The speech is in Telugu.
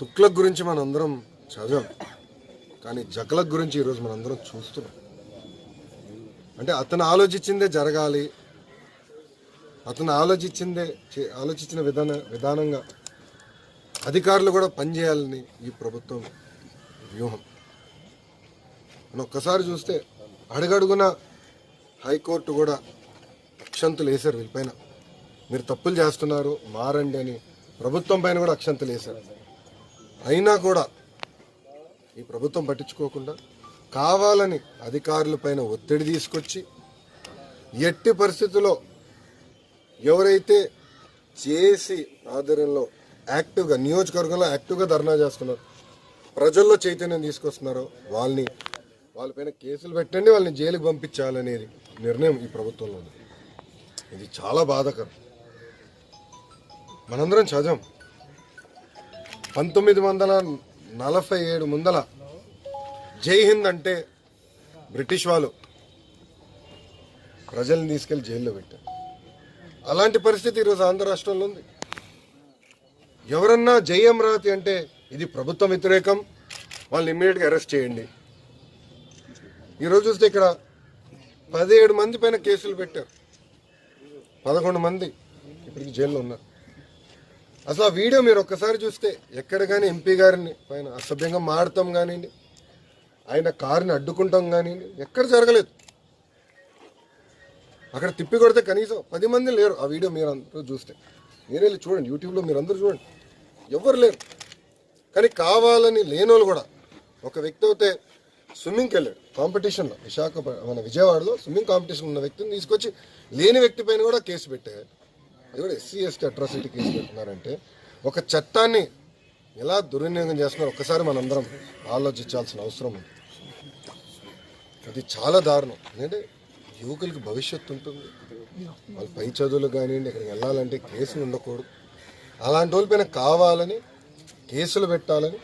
తుక్లక్ గురించి మనందరం చదివాం. కానీ జక్లక్ గురించి ఈరోజు మనందరం చూస్తున్నాం. అంటే అతను ఆలోచించిందే జరగాలి. అతను ఆలోచించిందే ఆలోచించిన విధాన విధానంగా అధికారులు కూడా పనిచేయాలని ఈ ప్రభుత్వం వ్యూహం. మనం ఒక్కసారి చూస్తే అడుగడుగున హైకోర్టు కూడా అక్షంతులు వేశారు వీళ్ళపైన మీరు తప్పులు చేస్తున్నారు మారండి అని ప్రభుత్వం పైన కూడా అక్షంతులు వేశారు. అయినా కూడా ఈ ప్రభుత్వం పట్టించుకోకుండా కావాలని అధికారుల పైన ఒత్తిడి తీసుకొచ్చి ఎట్టి పరిస్థితుల్లో ఎవరైతే చేసి ఆధ్వర్యంలో యాక్టివ్గా నియోజకవర్గంలో యాక్టివ్గా ధర్నా చేస్తున్నారు ప్రజల్లో చైతన్యం తీసుకొస్తున్నారో వాళ్ళని వాళ్ళపైన కేసులు పెట్టండి వాళ్ళని జైలుకి పంపించాలనేది నిర్ణయం ఈ ప్రభుత్వంలో ఇది చాలా బాధాకరం. మనందరం చదివాం పంతొమ్మిది వందల నలభై ఏడు ముందల జై హింద్ అంటే బ్రిటిష్ వాళ్ళు ప్రజల్ని తీసుకెళ్ళి జైల్లో పెట్టారు. అలాంటి పరిస్థితి ఈరోజు ఆంధ్ర రాష్ట్రంలో ఉంది. ఎవరన్నా జై అమరావతి అంటే ఇది ప్రభుత్వం వ్యతిరేకం వాళ్ళని ఇమ్మీడియట్గా అరెస్ట్ చేయండి. ఈరోజు చూస్తే ఇక్కడ పదిహేడు మంది పైన కేసులు పెట్టారు. పదకొండు మంది ఇప్పటికి జైల్లో ఉన్నారు. అసలు ఆ వీడియో మీరు ఒక్కసారి చూస్తే ఎక్కడ కానీ ఎంపీ గారిని పైన అసభ్యంగా మాడతాం కానివ్వండి ఆయన కారుని అడ్డుకుంటాం కానివ్వండి ఎక్కడ జరగలేదు. అక్కడ తిప్పి కొడితే కనీసం పది మంది లేరు ఆ వీడియో మీరు అందరూ చూస్తే. మీరు వెళ్ళి చూడండి యూట్యూబ్లో మీరు అందరూ చూడండి. ఎవ్వరు లేరు. కానీ కావాలని లేనోళ్ళు కూడా ఒక వ్యక్తి అయితే స్విమ్మింగ్కి వెళ్ళాడు. కాంపిటీషన్లో విశాఖ మన విజయవాడలో స్విమ్మింగ్ కాంపిటీషన్ ఉన్న వ్యక్తిని తీసుకొచ్చి లేని వ్యక్తి పైన కూడా కేసు పెట్టారు. అది కూడా ఎస్సీ ఎస్టీ అట్రాసిటీ కేసు పెడుతున్నారంటే ఒక చట్టాన్ని ఎలా దుర్వినియోగం చేస్తున్నారు ఒక్కసారి మనందరం ఆలోచించాల్సిన అవసరం ఉంది. అది చాలా దారుణం. ఎందుకంటే యువకులకి భవిష్యత్తు ఉంటుంది. వాళ్ళు పై చదువులు కానివ్వండి ఇక్కడికి వెళ్ళాలంటే కేసులు ఉండకూడదు. అలాంటి వాళ్ళపైన కావాలని కేసులు పెట్టాలని